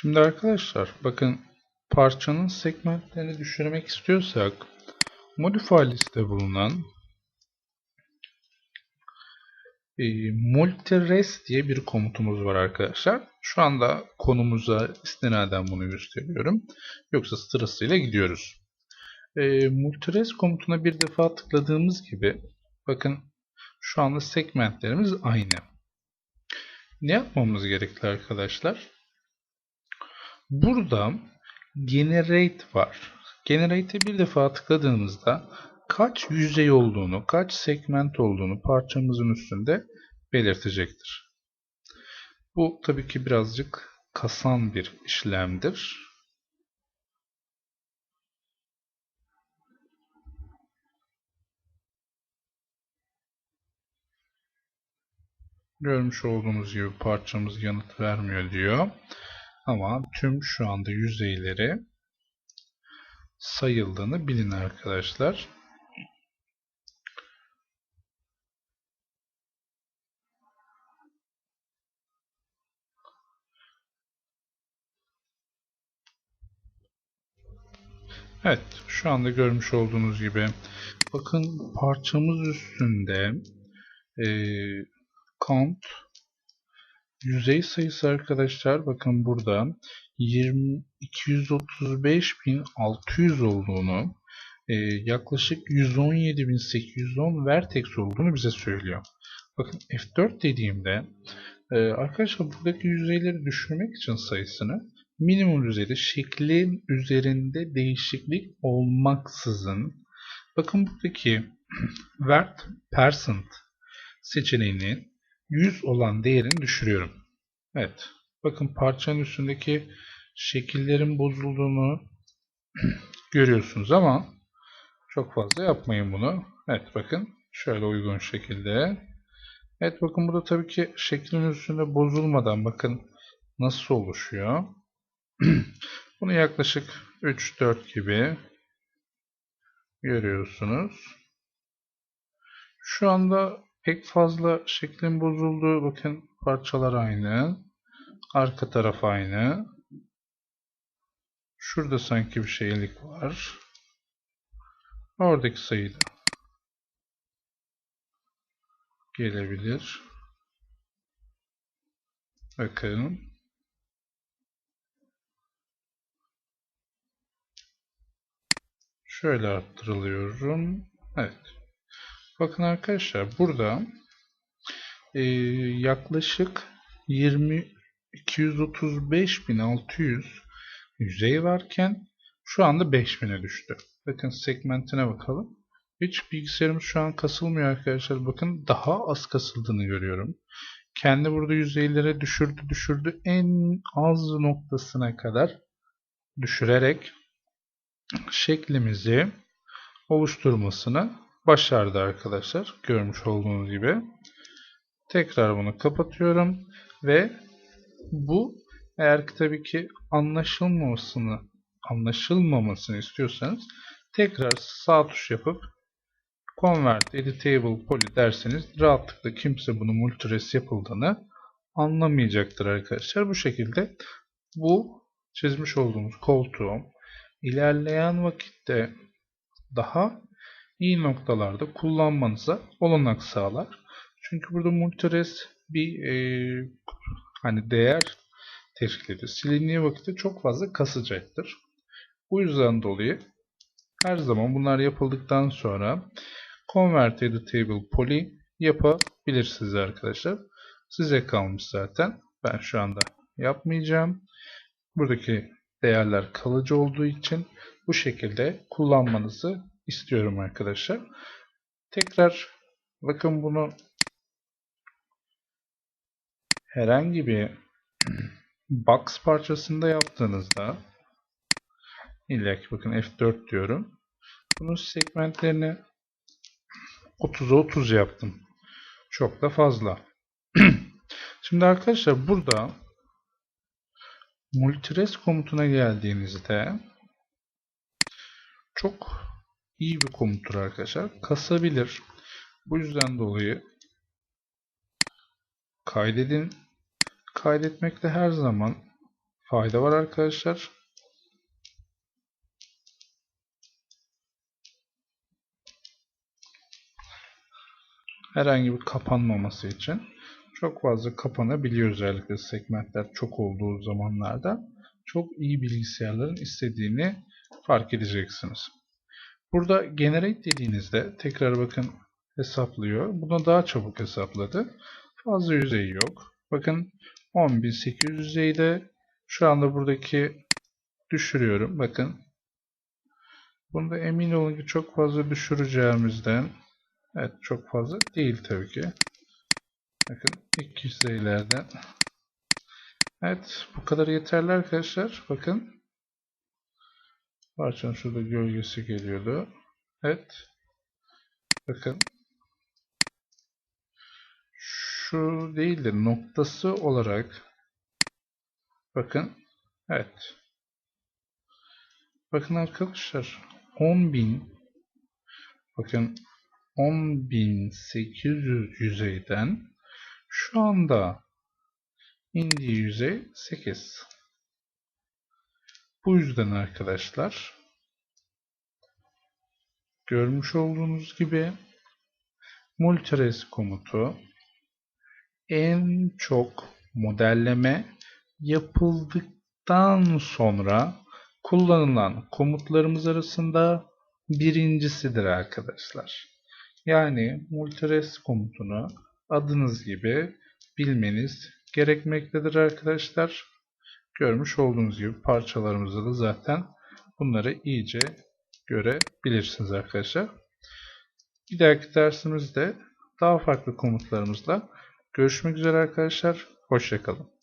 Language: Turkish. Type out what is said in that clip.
Şimdi arkadaşlar bakın parçanın segmentlerini düşürmek istiyorsak modify liste bulunan e, multires diye bir komutumuz var arkadaşlar. Şu anda konumuza istinaden bunu gösteriyorum. Yoksa sırasıyla gidiyoruz. E, multires komutuna bir defa tıkladığımız gibi bakın şu anda segmentlerimiz aynı. Ne yapmamız gerekli arkadaşlar? Burada generate var. Generate'e bir defa tıkladığımızda kaç yüzey olduğunu, kaç segment olduğunu parçamızın üstünde belirtecektir. Bu tabii ki birazcık kasan bir işlemdir. Görmüş olduğunuz gibi parçamız yanıt vermiyor diyor. Ama tüm şu anda yüzeyleri sayıldığını bilin arkadaşlar. Evet, şu anda görmüş olduğunuz gibi bakın parçamız üstünde e, count yüzey sayısı arkadaşlar bakın burada 235.600 olduğunu e, yaklaşık 117.810 vertex olduğunu bize söylüyor. Bakın F4 dediğimde e, arkadaşlar buradaki yüzeyleri düşürmek için sayısını minimum düzeyde şeklin üzerinde değişiklik olmaksızın bakın buradaki vert percent seçeneğini 100 olan değerini düşürüyorum. Evet. Bakın parçanın üstündeki şekillerin bozulduğunu görüyorsunuz ama çok fazla yapmayın bunu. Evet bakın şöyle uygun şekilde. Evet bakın burada tabii ki şeklin üstünde bozulmadan bakın nasıl oluşuyor. Bunu yaklaşık 3-4 gibi görüyorsunuz. Şu anda pek fazla şeklin bozuldu. Bakın parçalar aynı. Arka taraf aynı. Şurada sanki bir şeylik var. Oradaki sayı da gelebilir. Bakın. Şöyle arttırılıyorum. Evet. Bakın arkadaşlar burada e, yaklaşık 20 235.600 yüzey varken şu anda 5000'e düştü. Bakın segmentine bakalım. Hiç bilgisayarımız şu an kasılmıyor arkadaşlar. Bakın daha az kasıldığını görüyorum. Kendi burada yüzeylere düşürdü düşürdü. En az noktasına kadar düşürerek şeklimizi oluşturmasını başardı arkadaşlar. Görmüş olduğunuz gibi. Tekrar bunu kapatıyorum ve bu eğer ki tabii ki anlaşılmamasını anlaşılmamasını istiyorsanız tekrar sağ tuş yapıp Convert Editable Poly derseniz rahatlıkla kimse bunu multires yapıldığını anlamayacaktır arkadaşlar. Bu şekilde bu çizmiş olduğumuz koltuğu ilerleyen vakitte daha iyi noktalarda kullanmanıza olanak sağlar. Çünkü burada multires bir e, hani değer teşkil Silindiği vakitte çok fazla kasacaktır. Bu yüzden dolayı her zaman bunlar yapıldıktan sonra Convert Editable Poly yapabilirsiniz arkadaşlar. Size kalmış zaten. Ben şu anda yapmayacağım. Buradaki değerler kalıcı olduğu için bu şekilde kullanmanızı istiyorum arkadaşlar. Tekrar bakın bunu herhangi bir box parçasında yaptığınızda illa ki bakın F4 diyorum. Bunun segmentlerini 30'a 30 yaptım. Çok da fazla. Şimdi arkadaşlar burada multires komutuna geldiğinizde çok iyi bir komuttur arkadaşlar. Kasabilir. Bu yüzden dolayı kaydedin. Kaydetmekte her zaman fayda var arkadaşlar. Herhangi bir kapanmaması için çok fazla kapanabiliyor özellikle segmentler çok olduğu zamanlarda. Çok iyi bilgisayarların istediğini fark edeceksiniz. Burada generate dediğinizde tekrar bakın hesaplıyor. Buna daha çabuk hesapladı. Fazla yüzey yok. Bakın 10.800 yüzeyde şu anda buradaki düşürüyorum. Bakın. Bunda emin olun ki çok fazla düşüreceğimizden evet çok fazla değil tabii ki. Bakın ilk yüzeylerden Evet bu kadar yeterli arkadaşlar. Bakın. Parçanın şurada gölgesi geliyordu. Evet. Bakın. Şu değil de noktası olarak bakın. Evet. Bakın arkadaşlar 10.000 bakın 10.800 yüzeyden şu anda indiği yüzey 8. Bu yüzden arkadaşlar görmüş olduğunuz gibi multires komutu en çok modelleme yapıldıktan sonra kullanılan komutlarımız arasında birincisidir arkadaşlar. Yani multires komutunu adınız gibi bilmeniz gerekmektedir arkadaşlar. Görmüş olduğunuz gibi parçalarımızda da zaten bunları iyice görebilirsiniz arkadaşlar. Bir dahaki dersimizde daha farklı komutlarımızla görüşmek üzere arkadaşlar. Hoşçakalın.